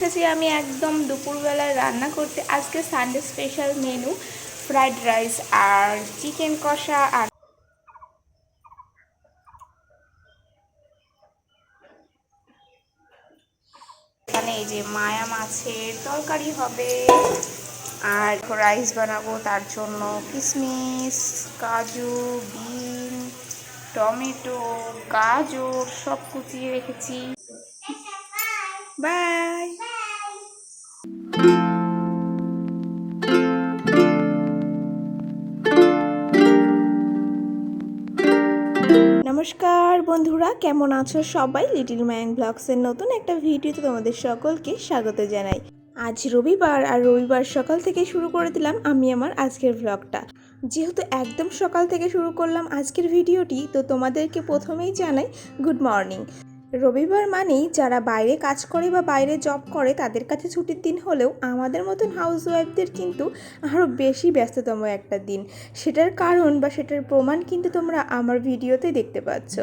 এসেছি আমি একদম দুপুরবেলায় রান্না করতে। আজকে Sunday special menu fried rice আর চিকেন কষা আর এখানে এই যে মায়া মাছের তরকারি হবে আর রাইস বানাবো তার জন্য কিশমিশ কাজু, বিন, টমেটো, গাজর সব কুচিয়ে রেখেছি। বাই নমস্কার বন্ধুরা, কেমন আছো সবাই? লিটিল ম্যান ব্লগসের নতুন একটা ভিডিওতে তোমাদের সকলকে স্বাগত জানাই। আজ রবিবার, আর রবিবার সকাল থেকে শুরু করে দিলাম আমি আমার আজকের ব্লগটা যেহেতু একদম সকাল থেকে শুরু করলাম আজকের ভিডিওটি তো তোমাদেরকে প্রথমেই জানাই গুড মর্নিং রবিবার মানেই যারা বাইরে কাজ করে বা বাইরে জব করে, তাদের কাছে ছুটির দিন হলেও আমাদের মতন হাউস ওয়াইফদের কিন্তু আরও বেশি ব্যস্ততম একটা দিন। সেটার কারণ বা সেটার প্রমাণ কিন্তু তোমরা আমার ভিডিওতে দেখতে পাচ্ছ।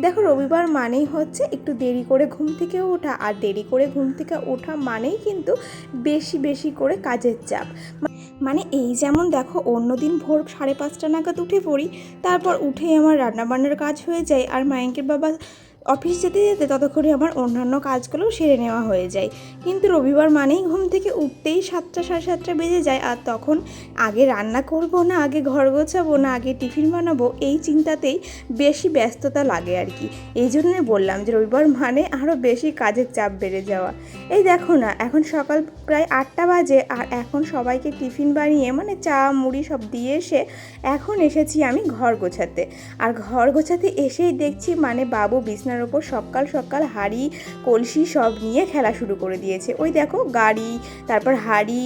দেখো, রবিবার মানেই হচ্ছে একটু দেরি করে ঘুম থেকে ওঠা, আর দেরি করে ঘুম থেকে ওঠা মানেই কিন্তু বেশি বেশি করে কাজের চাপ। মানে এই যেমন দেখো, অন্যদিন ভোর সাড়ে পাঁচটা নাগাদ উঠে পড়ি, তারপর উঠেই আমার রান্নাবান্নার কাজ হয়ে যায়, আর মায়ের বাবা অফিস যেতে যেতে ততক্ষণে আমার অন্যান্য কাজগুলোও সেরে নেওয়া হয়ে যায়। কিন্তু রবিবার মানেই ঘুম থেকে উঠতেই সাতটা, সাড়ে সাতটা বেজে যায় আর তখন আগে রান্না করব না, আগে ঘর গোছাবো না, আগে টিফিন বানাবো, এই চিন্তাতেই বেশি ব্যস্ততা লাগে আর কি। এই জন্যই বললাম যে রবিবার মানে আরও বেশি কাজের চাপ বেড়ে যাওয়া। এই দেখো না, এখন সকাল প্রায় আটটা বাজে আর এখন সবাইকে টিফিন বানিয়ে মানে চা, মুড়ি সব দিয়ে এসে এখন এসেছি আমি ঘর গোছাতে। আর ঘর গোছাতে এসেই দেখছি মানে বাবু বিছনার ওপর সকাল সকাল হাড়ি, কলসি সব নিয়ে খেলা শুরু করে দিয়েছে। ওই দেখো গাড়ি, তারপর হাড়ি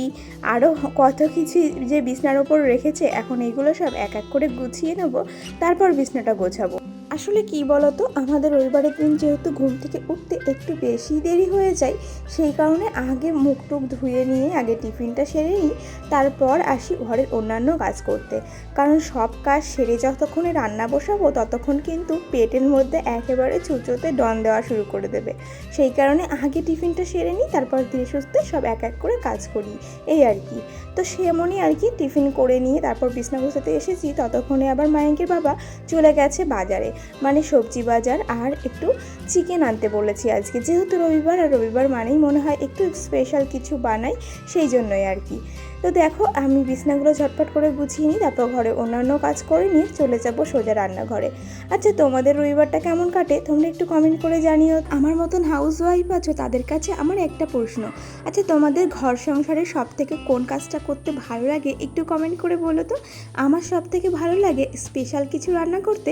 আরও কত কিছু যে বিছানার ওপর রেখেছে, এখন এইগুলো সব এক এক করে গুছিয়ে নেব, তারপর বিছনাটা গোছাবো। আসলে কি বলতো, আমাদের রবিবারের দিন যেহেতু ঘুম থেকে উঠতে একটু বেশি দেরি হয়ে যায়, সেই কারণে আগে মুখ টুক ধুয়ে নিয়ে, আগে টিফিনটা সেরে নিই, তারপর আসি ঘরের অন্যান্য কাজ করতে। কারণ সব কাজ সেরে যতক্ষণে রান্না বসাবো, ততক্ষণ কিন্তু পেটের মধ্যে একেবারে চুচোতে ডন দেওয়া শুরু করে দেবে। সেই কারণে আগে টিফিনটা সেরে নিই, তারপর ধীরে সুস্থে সব এক এক করে কাজ করি, এই আর কি। তো সেমনই আর কি টিফিন করে নিয়ে তারপর বিছনা গোছাতে এসেছি। ততক্ষণে আবার মায়াঙ্কের বাবা চলে গেছে বাজারে। মানে সবজি বাজার আর একটু চিকেন আনতে বলেছি আজকে। যেহেতু রবিবার আর রবিবার মানেই মনে হয় একটু স্পেশাল কিছু বানাই, সেই জন্যই আর কি। তো দেখো, আমি বিছনাগুলো ঝটপট করে গুছিয়ে নিই, তারপর ঘরে অন্যান্য কাজ করে নিয়ে চলে যাব সোজা রান্নাঘরে। আচ্ছা তোমাদের রবিবারটা কেমন কাটে? তোমরা একটু কমেন্ট করে জানিও। আমার মতন হাউস ওয়াইফ আছো, তাদের কাছে আমার একটা প্রশ্ন। আচ্ছা তোমাদের ঘর সংসারে সব থেকে কোন কাজটা করতে ভালো লাগে? একটু কমেন্ট করে বলো তো। আমার সব থেকে ভালো লাগে স্পেশাল কিছু রান্না করতে,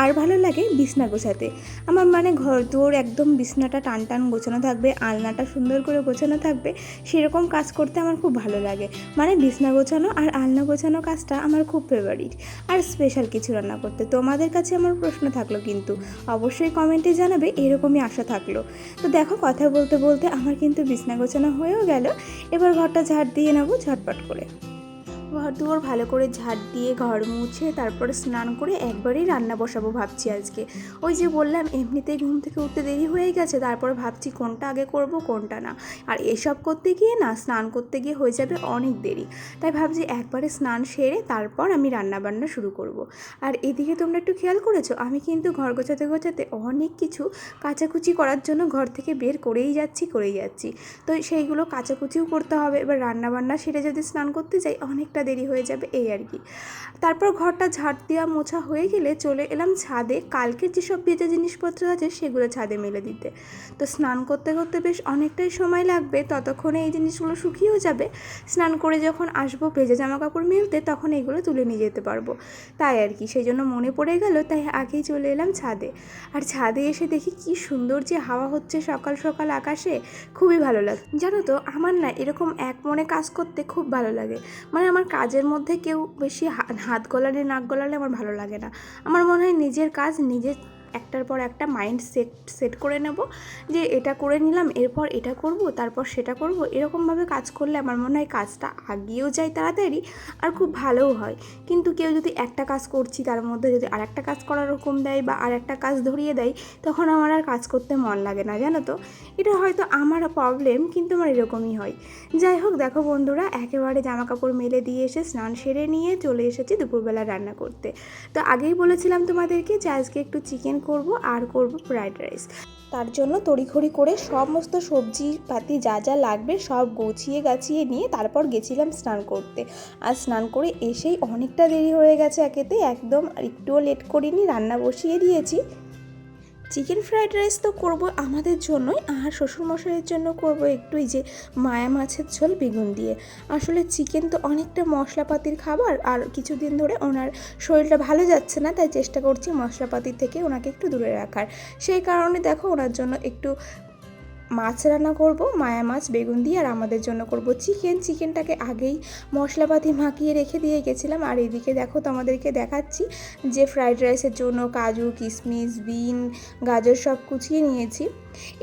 আর ভালো লাগে বিছনা গোছাতে। আমার মানে ঘর দৌড় একদম বিছনাটা টান টান গোছানো থাকবে, আলনাটা সুন্দর করে গোছানো থাকবে, সেরকম কাজ করতে আমার খুব ভালো লাগে। মানে বিছনা গোছানো আর আলনা গোছানো কাজটা আমার খুব ফেভারিট আর স্পেশাল কিছু রান্না করতে। তোমাদের কাছে আমার প্রশ্ন থাকল কিন্তু, অবশ্যই কমেন্টে জানাবে, এরকমই আশা থাকল। তো দেখো, কথা বলতে বলতে আমার কিন্তু বিছনা গোছানো হয়েও গেল। এবার ঘরটা ঝাড় দিয়ে নেব ঝটপট করে। ঘর দুয়ার ভালো করে ঝাড় দিয়ে ঘর মুছে তারপরে স্নান করে একবারেই রান্না বসাবো ভাবছি আজকে। ওই যে বললাম এমনিতেই ঘুম থেকে উঠতে দেরি হয়ে গেছে, তারপর ভাবছি কোনটা আগে করব, কোনটা না। আর এসব করতে গিয়ে না, স্নান করতে গিয়ে হয়ে যাবে অনেক দেরি। তাই ভাবছি একবারে স্নান সেরে তারপর আমি রান্না বান্না শুরু করব। আর এদিকে তোমরা একটু খেয়াল করেছ, আমি কিন্তু ঘর গোছাতে গোছাতে অনেক কিছু কাচাকুচি করার জন্য ঘর থেকে বের করেই যাচ্ছি করেই যাচ্ছি। তো সেইগুলো কাচাকুচিও করতে হবে। এবার রান্না বান্না সেরে যদি স্নান করতে যাই, অনেকটা দেরি হয়ে যাবে এই আর কি। তারপর ঘরটা ঝাড় দেওয়া মোছা হয়ে গেলে চলে এলাম ছাদে। কালকের যেসব ভেজা জিনিসপত্র আছে সেগুলো ছাদে মেলে দিতে। তো স্নান করতে করতে বেশ অনেকটাই সময় লাগবে। ততক্ষণে এই জিনিসগুলো শুকিয়েও যাবে। স্নান করে যখন আসব ভেজা জামা কাপড় মেলতে তখন এগুলো তুলে নিয়ে যেতে পারব। তাই আর কি, সেই জন্য মনে পড়ে গেল, তাই আগেই চলে এলাম ছাদে। আর ছাদে এসে দেখি কি সুন্দর যে হাওয়া হচ্ছে সকাল সকাল আকাশে। খুবই ভালো লাগে, জানো তো, আমার না এরকম এক মনে কাজ করতে খুব ভালো লাগে। মানে আমার কাজের মধ্যে কেউ বেশি হাত গলালে, নাক গলালে আমার ভালো লাগে না। আমার মনে হয় নিজের কাজ নিজে একটার পর একটা মাইন্ড সেট সেট করে নেব যে এটা করে নিলাম, এরপর এটা করব, তারপর সেটা করব, এরকমভাবে কাজ করলে আমার মনে হয় কাজটা আগিয়েও যায় তাড়াতাড়ি আর খুব ভালোও হয়। কিন্তু কেউ যদি একটা কাজ করছি তার মধ্যে যদি আর একটা কাজ করার রকম দেয় বা আর একটা কাজ ধরিয়ে দেয়, তখন আমার আর কাজ করতে মন লাগে না, জানো তো? এটা হয়তো আমার প্রবলেম কিন্তু আমার এরকমই হয়। যাই হোক, দেখো বন্ধুরা, একেবারে জামা কাপড় মেলে দিয়ে এসে স্নান সেরে নিয়ে চলে এসেছি দুপুরবেলা রান্না করতে। তো আগেই বলেছিলাম তোমাদেরকে যে আজকে একটু চিকেন করব, আর করব ফ্রায়েড রাইস তার জন্য তড়িঘড়ি করে সমস্ত সবজি পাতি যা যা লাগবে সব গুছিয়ে গাছিয়ে নিয়ে তারপর গেছিলাম স্নান করতে। আর স্নান করে এসেই অনেকটা দেরি হয়ে গেছে একেতে, একদম একটুও লেট করিনি, রান্না বসিয়ে দিয়েছি। চিকেন ফ্রাইড রাইস তো করব আমাদের জন্যই, আর শ্বশুরমশাইয়ের জন্য করব একটু এই যে মায়া মাছের ঝোল বেগুন দিয়ে। আসলে চিকেন তো অনেকটা মশলাপাতির খাবার, আর কিছুদিন ধরে ওনার শরীরটা ভালো যাচ্ছে না, তাই চেষ্টা করছি মশলাপাতির থেকে ওনাকে একটু দূরে রাখার। সেই কারণে দেখো ওনার জন্য একটু মাছ রান্না করব, মায়া মাছ, বেগুন দিয়ে, আর আমাদের জন্য করব চিকেন। চিকেনটাকে আগেই মশলাপাতি মাখিয়ে রেখে দিয়ে গেছিলাম। আর এদিকে দেখো তোমাদেরকে দেখাচ্ছি যে ফ্রাইড রাইসের জন্য কাজু কিশমিশ বিন, গাজর সব কুচিয়ে নিয়েছি।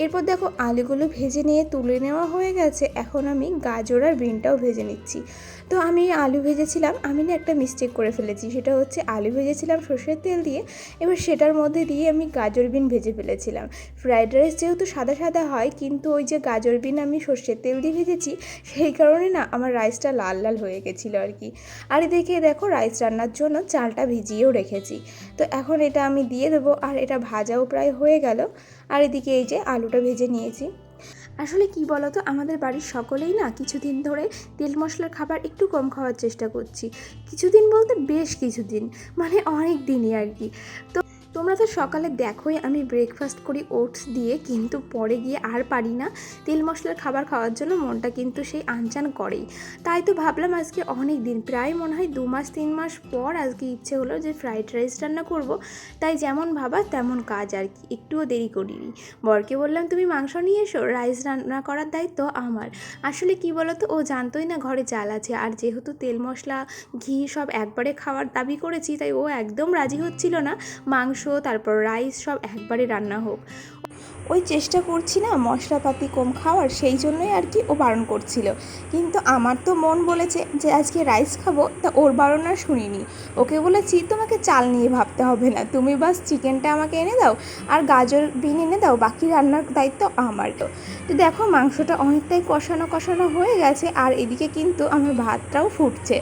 এরপর দেখো আলুগুলো ভেজে নিয়ে তুলে নেওয়া হয়ে গেছে। এখন আমি গাজর আর বিনটাও ভেজে নিচ্ছি। তো আমি আলু ভেজেছিলাম, আমি না একটা মিস্টেক করে ফেলেছি। সেটা হচ্ছে আলু ভেজেছিলাম সর্ষের তেল দিয়ে, এবার সেটার মধ্যে দিয়ে আমি গাজর বিন ভেজে ফেলেছিলাম। ফ্রাইড রাইস যেহেতু সাদা সাদা হয়, কিন্তু ওই যে গাজর বিন আমি সর্ষের তেল দিয়ে ভেজেছি, সেই কারণে না আমার রাইসটা লাল লাল হয়ে গেছিল আর কি। আর এদিকে দেখো রাইস রান্নার জন্য চালটা ভিজিয়েও রেখেছি। তো এখন এটা আমি দিয়ে দেবো, আর এটা ভাজাও প্রায় হয়ে গেল। আর এদিকে এই যে আলুটা ভেজে নিয়েছি। আসলে কি বলতো, আমাদের বাড়ির সকলেই না কিছুদিন ধরে তেল মশলার খাবার একটু কম খাওয়ার চেষ্টা করছি। কিছুদিন বলতে বেশ কিছুদিন মানে অনেক দিনই আর কি। তো তোমরা তো সকালে দেখোই আমি ব্রেকফাস্ট করি ওটস দিয়ে, কিন্তু পরে গিয়ে আর পারি না। তেল মশলার খাবার খাওয়ার জন্য মনটা কিন্তু সেই আনচান করেই। তাই তো ভাবলাম আজকে অনেক দিন, প্রায় মনে হয় দু মাস, তিন মাস পর আজকে ইচ্ছে হলো যে ফ্রাইড রাইস রান্না করব। তাই যেমন ভাবা তেমন কাজ আর কি, একটুও দেরি করিনি। বরকে বললাম, তুমি মাংস নিয়ে এসো রাইস রান্না করার দায়িত্ব আমার। আসলে কি বলতো, ও জানতোই না ঘরে চাল আছে, আর যেহেতু তেল মশলা, ঘি সব একবারে খাওয়ার দাবি করেছি, তাই ও একদম রাজি হচ্ছিল না। মাংস তারপর রাইস সব একবারে রান্না হোক। ওই চেষ্টা করছি না মশলাপাতি কম খাওয়ার, সেই জন্যই আর কি ও বারণ করছিল। কিন্তু আমার তো মন বলেছে যে আজকে রাইস খাব, তা ওর বারণ আর শুনিনি। ওকে বলেছি, তোমাকে চাল নিয়ে ভাবতে হবে না। তুমি বাস চিকেনটা আমাকে এনে দাও, আর গাজর, বিন এনে দাও, বাকি রান্নার দায়িত্ব আমার। তো তো দেখো, মাংসটা অনেকটাই কষানো কষানো হয়ে গেছে, আর এদিকে কিন্তু আমার ভাতটাও ফুটছে।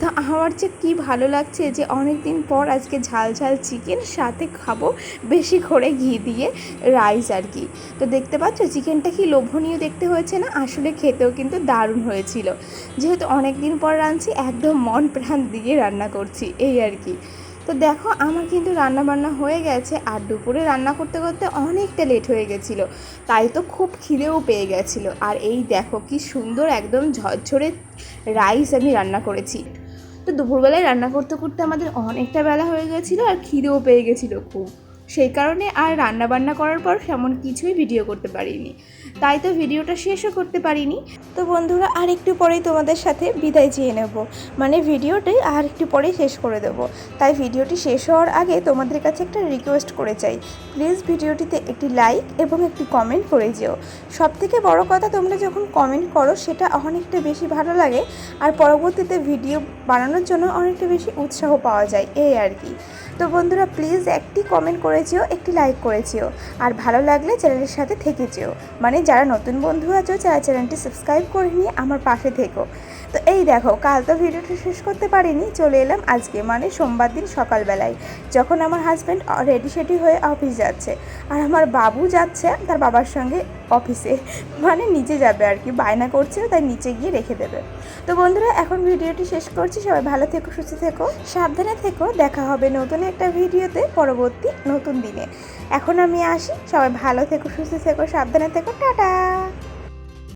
তো আমার যে কী ভালো লাগছে যে অনেক দিন পর আজকে ঝাল ঝাল চিকেন, সাথে খাব, বেশি করে ঘি দিয়ে রাইস আর কি তো দেখতে পাচ্ছ, চিকেনটা কি লোভনীয় দেখতে হয়েছে না? আসলে খেতেও কিন্তু দারুণ হয়েছিল। যেহেতু অনেক দিন পর রাঁধছি, একদম মন প্রাণ দিয়ে রান্না করছি, এই আর কি তো দেখো, আমার কিন্তু রান্না বান্না হয়ে গেছে, আর দুপুরে রান্না করতে করতে অনেকটা লেট হয়ে গেছিল। তাই তো খুব খিদেও পেয়ে গেছিল। আর এই দেখো, কি সুন্দর একদম ঝরঝরে রাইস আমি রান্না করেছি। তো দুপুরবেলায় রান্না করতে করতে আমাদের অনেকটা বেলা হয়ে গেছিল, আর খিদেও পেয়ে গেছিল খুব। সেই কারণে আর রান্না বান্না করার পর সেমন কিছুই ভিডিও করতে পারিনি। তাই তো ভিডিওটা শেষও করতে পারিনি। তো বন্ধুরা, আর একটু পরেই তোমাদের সাথে বিদায় চেয়ে নেব। মানে ভিডিওটাই আর একটু পরেই শেষ করে দেব। তাই ভিডিওটি শেষ হওয়ার আগে তোমাদের কাছে একটা রিকোয়েস্ট করে চাই। প্লিজ ভিডিওটিতে একটি লাইক এবং একটি কমেন্ট করে যেও। সব থেকে বড় কথা, তোমরা যখন কমেন্ট করো, সেটা অনেকটা বেশি ভালো লাগে। আর পরবর্তীতে ভিডিও বানানোর জন্য অনেকটা বেশি উৎসাহ পাওয়া যায়। এই আর কি। তো বন্ধুরা প্লিজ একটি কমেন্ট করেছিও, একটি লাইক করেছিও। আর ভালো লাগলে চ্যানেলের সাথে থেকে যেও। মানে যারা নতুন বন্ধু আছো, যারা চ্যানেলটি সাবস্ক্রাইব করে নিয়ে আমার পাশে থেকো। তো এই দেখো, কাল তো ভিডিওটা শেষ করতে পারিনি, চলে এলাম আজকে মানে সোমবার দিন সকালবেলায়। যখন আমার হাজব্যান্ড রেডি সেডি হয়ে অফিস যাচ্ছে, আর আমার বাবু যাচ্ছে তার বাবার সঙ্গে অফিসে মানে নিচে যাবে আর কি, বায়না করছে তাই নিচে গিয়ে রেখে দেবে। তো বন্ধুরা, এখন ভিডিওটি শেষ করছি। সবাই ভালো থেকো, সুস্থ থেকো। সাবধানে থেকো। দেখা হবে নতুন একটা ভিডিওতে পরবর্তী নতুন দিনে। এখন আমি আসি। সবাই ভালো থেকো, সুস্থ থেকো, সাবধানে থেকো। টাটা!